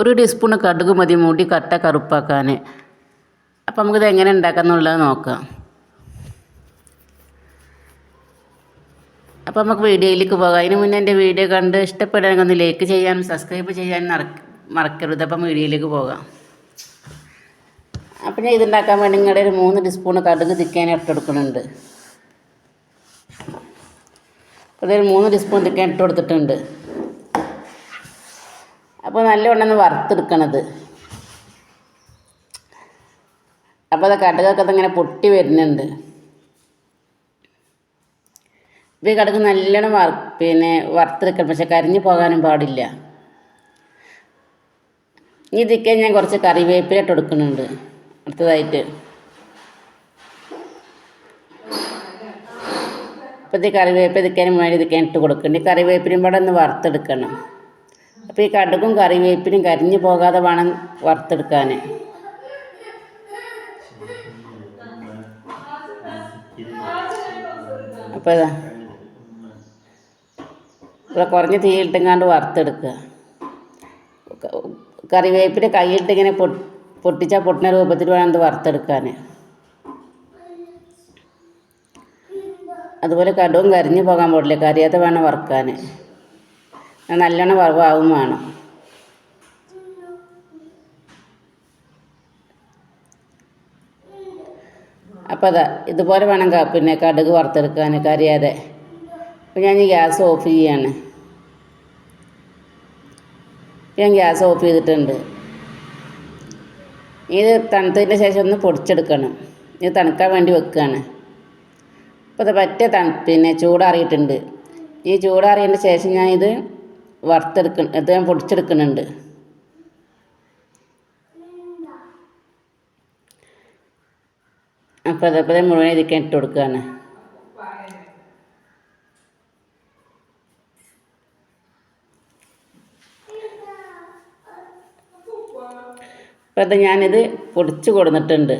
ഒരു ടീസ്പൂൺ കടുക് മതി മൂടി കട്ട കറുപ്പാക്കാൻ. അപ്പം നമുക്കിത് എങ്ങനെ ഉണ്ടാക്കാം എന്നുള്ളത് നോക്കാം. അപ്പോൾ നമുക്ക് വീഡിയോയിലേക്ക് പോകാം. അതിന് മുന്നേ എന്റെ വീഡിയോ കണ്ട് ഇഷ്ടപ്പെടുകയാണെങ്കിൽ ഒന്ന് ലൈക്ക് ചെയ്യാനും സബ്സ്ക്രൈബ് ചെയ്യാനും മറക്ക മറക്കരുത്. അപ്പം വീഡിയോയിലേക്ക് പോകാം. അപ്പം ഞാൻ ഇതുണ്ടാക്കാൻ വേണ്ടി നിങ്ങളുടെ ഒരു മൂന്ന് ടീസ്പൂൺ കടുക് തിക്കാൻ ഇട്ടെടുക്കുന്നുണ്ട് അപ്പോൾ ഇതൊരു മൂന്ന് ടീസ്പൂൺ തിക്കാൻ ഇട്ട് കൊടുത്തിട്ടുണ്ട്. അപ്പോൾ നല്ലവണ്ണം വറുത്തെടുക്കണത്. അപ്പോൾ അത് കടുകൊക്കെ ഇങ്ങനെ പൊട്ടി വരുന്നുണ്ട്. ഇപ്പോൾ ഈ കടുക് നല്ലോണം വറ പിന്നെ വറുത്തെടുക്കണം പക്ഷെ കരിഞ്ഞു പോകാനും പാടില്ല. ഇനി ഇതിക്കാൻ ഞാൻ കുറച്ച് കറിവേപ്പില ഇട്ട് കൊടുക്കുന്നുണ്ട്. അടുത്തതായിട്ട്. അപ്പോൾ ഇത് കറിവേപ്പില ഇതിക്കാനും വേണ്ടി ഇതിക്കാൻ ഇട്ട് കൊടുക്കുന്നുണ്ട്. ഈ കൂടെ ഒന്ന് വറുത്തെടുക്കണം. അപ്പോൾ ഈ കടുകും കറിവേപ്പിനും കരിഞ്ഞു പോകാതെ വേണം വറുത്തെടുക്കാൻ. അപ്പോൾ ഇവിടെ കുറഞ്ഞ് തീയിട്ടെങ്ങാണ്ട് വറുത്തെടുക്കുക. കറിവേപ്പിന്റെ കൈയിട്ട് ഇങ്ങനെ പൊട്ടിച്ചാൽ പൊട്ടുന്ന രൂപത്തിൽ വേണം ഇത് വറുത്തെടുക്കാൻ. അതുപോലെ കടുവും കരിഞ്ഞു പോകാൻ പാടില്ല. കരിയാതെ വേണം വറുക്കാൻ. നല്ലോണം വറവാവും വേണം. അപ്പോൾ അതാ ഇതുപോലെ വേണം പിന്നെ കടുക് വറുത്തെടുക്കാൻ കറിയാതെ അപ്പോൾ ഞാൻ ഗ്യാസ് ഓഫ് ചെയ്യാണ്. ഞാൻ ഗ്യാസ് ഓഫ് ചെയ്തിട്ടുണ്ട്. ഇത് തണുത്തതിന്റെ ശേഷം ഒന്ന് പൊടിച്ചെടുക്കണം. ഇത് തണുക്കാൻ വേണ്ടി വെക്കുകയാണ് അപ്പോൾ അത് പറ്റ തണു പിന്നെ ചൂടാറിയിട്ടുണ്ട്. ഈ ചൂടാറിയതിന്റെ ശേഷം ഞാൻ ഇത് വറുത്തെടുക്ക ഇത് ഞാൻ പൊടിച്ചെടുക്കുന്നുണ്ട്. അപ്പോൾ അതേപോലെ മുഴുവൻ ഇതിക്കാൻ ഇട്ട് കൊടുക്കുകയാണ് അപ്പോൾ അത് ഞാനിത് പൊടിച്ച് കൊടുത്തിട്ടുണ്ട്.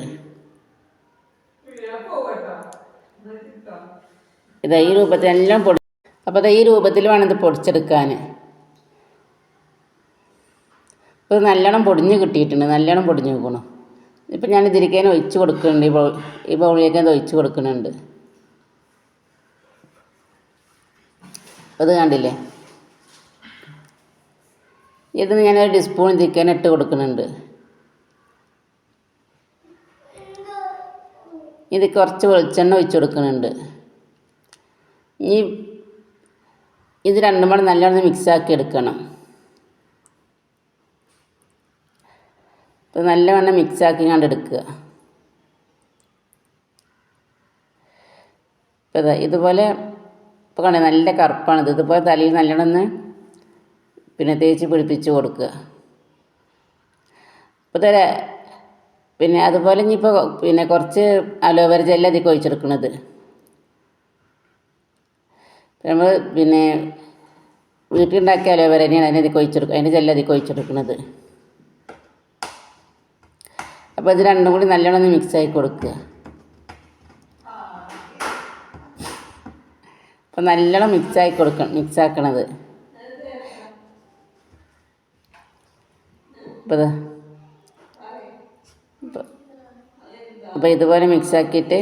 ഇത് ഈ രൂപത്തിൽ എല്ലാം പൊടി അപ്പോൾ ഈ രൂപത്തിൽ വേണം ഇത് പൊടിച്ചെടുക്കാൻ അപ്പോൾ ഇത് നല്ലോണം പൊടിഞ്ഞ് കിട്ടിയിട്ടുണ്ട് നല്ലോണം പൊടിഞ്ഞ് വെക്കണം ഇപ്പം ഞാൻ ഇതിരിക്കാൻ ഒഴിച്ച് കൊടുക്കുന്നുണ്ട് ഈ ബൗ ഈ ബൗളിലേക്ക് അത് ഒഴിച്ച് കൊടുക്കുന്നുണ്ട്. അത് കണ്ടില്ലേ? ഇത് ഞാനൊരു ടീസ്പൂൺ ഇതിരിക്കാൻ ഇട്ട് കൊടുക്കുന്നുണ്ട്. ഇത് കുറച്ച് വെളിച്ചെണ്ണ ഒഴിച്ച് കൊടുക്കുന്നുണ്ട്. ഈ ഇത് രണ്ടും കൂടെ നല്ലോണം മിക്സാക്കി എടുക്കണം. ഇത് നല്ലവണ്ണം മിക്സാക്കി കണ്ട് എടുക്കുക. ഇപ്പോൾ ഇതാ ഇതുപോലെ ഇപ്പോൾ കണ്ടേ നല്ല കറുപ്പാണിത്. ഇതുപോലെ തലയിൽ ഒന്ന് പിന്നെ തേച്ച് പിടിപ്പിച്ച് കൊടുക്കുക. അപ്പോൾ തരാ പിന്നെ അതുപോലെ ഇനിയിപ്പോൾ പിന്നെ കുറച്ച് അലോവേര ജെല്ല് അതിൽ ഒഴിച്ചെടുക്കണത്. നമ്മൾ പിന്നെ വീട്ടിലുണ്ടാക്കിയ അലോവേര തന്നെയാണ് അതിനതിൽ ഒഴിച്ചെടുക്കുക അതിന്റെ ജെല്ല് അതിൽ ഒഴിച്ചെടുക്കുന്നത് അപ്പോൾ ഇത് രണ്ടും കൂടി നല്ലോണം ഒന്ന് മിക്സ് ആയി കൊടുക്കുക അപ്പോൾ നല്ലോണം മിക്സ് ആയി കൊടുക്കണം മിക്സ് ആക്കണത്. അപ്പോൾ ഇതാ. അപ്പോൾ ഇതുപോലെ മിക്സ് ആക്കിയിട്ട്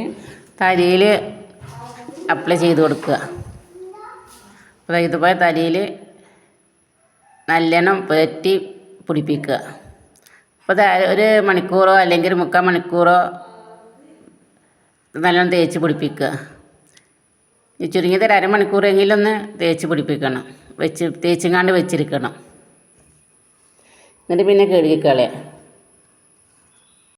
തലയിൽ അപ്ലൈ ചെയ്ത് കൊടുക്കുക. അപ്പോൾ ഇതുപോലെ തലയിൽ നല്ലോണം പുരട്ടി പിടിപ്പിക്കുക. അപ്പോൾ ഒരു മണിക്കൂറോ അല്ലെങ്കിൽ മുക്കാൽ മണിക്കൂറോ നല്ലോണം തേച്ച് പിടിപ്പിക്കുക. ചുരുങ്ങിയത് ഒരു അരമണിക്കൂറെങ്കിലും ഒന്ന് തേച്ച് പിടിപ്പിക്കണം. വെച്ച് തേച്ചുങ്ങാണ്ട് വെച്ചിരിക്കണം. എന്നിട്ട് പിന്നെ കഴുകിക്കളയാം